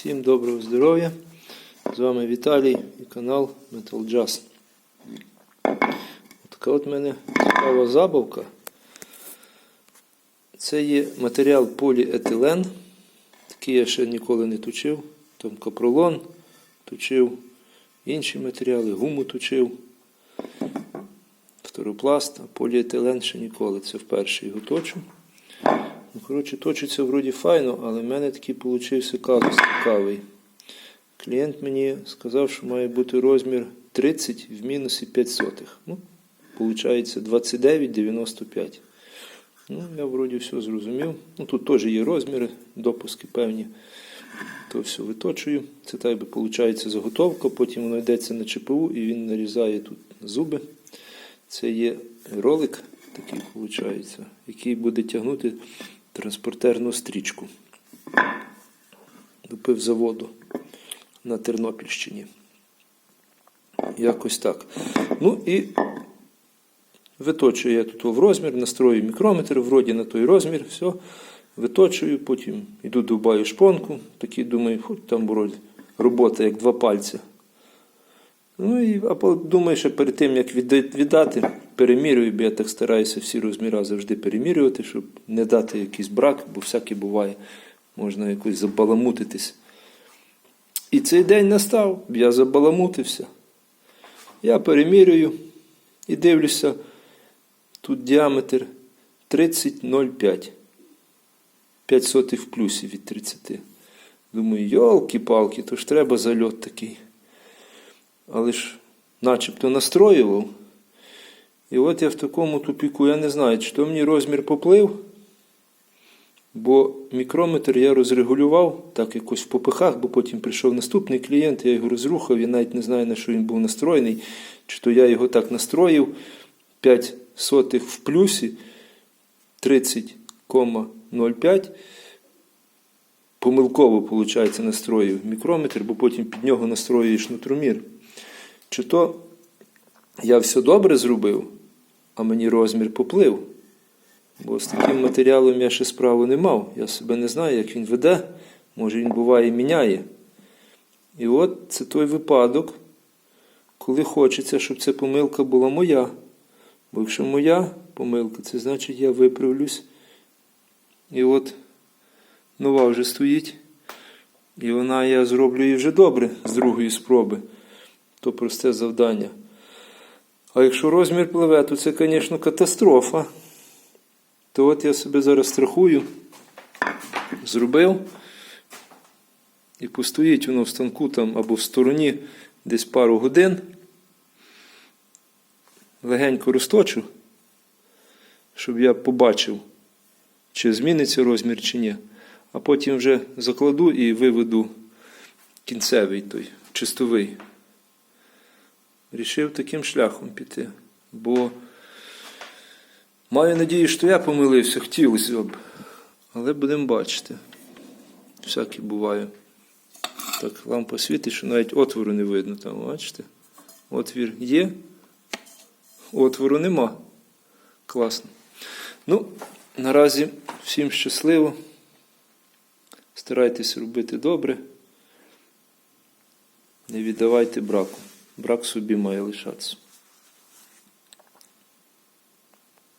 Всім доброго здоров'я! З вами Віталій і канал Metal Jazz. Така от в мене цікава забавка. Це є матеріал поліетилен. Такий я ще ніколи не точив. Там капролон точив, інші матеріали, гуму точив, фторопласт, а поліетилен ще ніколи. Це вперше його точу. Ну, коротше, точиться вроді файно, але в мене такий получився казус цікавий. Клієнт мені сказав, що має бути розмір 30 в мінусі 5 сотих. Ну, Получається 29,95. Ну, я вроді все зрозумів. Ну, тут теж є розміри, допуски певні. То все виточую. Це так би виходить заготовка, потім воно йдеться на ЧПУ і він нарізає тут зуби. Це є ролик, такий виходить, який буде тягнути транспортерну стрічку до пивзаводу на Тернопільщині. Якось так. Ну і виточую я тут в розмір, настрою мікрометр, вроді на той розмір, все. Виточую, потім йду довбаю шпонку, такий думаю, хоч там вроді робота як два пальці. Ну і а думаю, що перед тим як віддати, перемірюю, бо я так стараюся всі розміри завжди перемірювати, щоб не дати якийсь брак, бо всяке буває, можна якось забаламутитись. І цей день настав, я забаламутився. Я перемірюю і дивлюся, тут діаметр 30,05. 5 сотих в плюсі від 30. Думаю, йолки-палки, то ж треба зальот такий. Але ж начебто настроював. І от я в такому тупіку, я не знаю, чи то мені розмір поплив, бо мікрометр я розрегулював так якось в попихах, бо потім прийшов наступний клієнт, я його розрухав, я навіть не знаю, на що він був настроєний, чи то я його так настроїв 5 сотих в плюсі 30,05. Помилково, виходить, настроїв мікрометр, бо потім під нього настроюєш нутромір. Чи то я все добре зробив, а мені розмір поплив. Бо з таким матеріалом я ще справу не мав. Я себе не знаю, як він веде. Може він буває і міняє. І от це той випадок, коли хочеться, щоб ця помилка була моя. Бо якщо моя помилка, це значить я виправлюсь. І от нова вже стоїть. І вона я зроблю її вже добре з другої спроби. То просте завдання. А якщо розмір пливе, то це, звісно, катастрофа. То от я себе зараз страхую, зробив. І постоїть воно в станку там або в стороні десь пару годин. Легенько розточу, щоб я побачив, чи зміниться розмір, чи ні. А потім вже закладу і виведу кінцевий той, чистовий. Рішив таким шляхом піти. Бо маю надію, що я помилився, хотілося б. Але будемо бачити. Всяке буває. Так, лампа світить, що навіть отвору не видно там, бачите? Отвір є, отвору нема. Класно. Ну, наразі всім щасливо. Старайтесь робити добре. Не віддавайте браку. Брак собі має лишатися.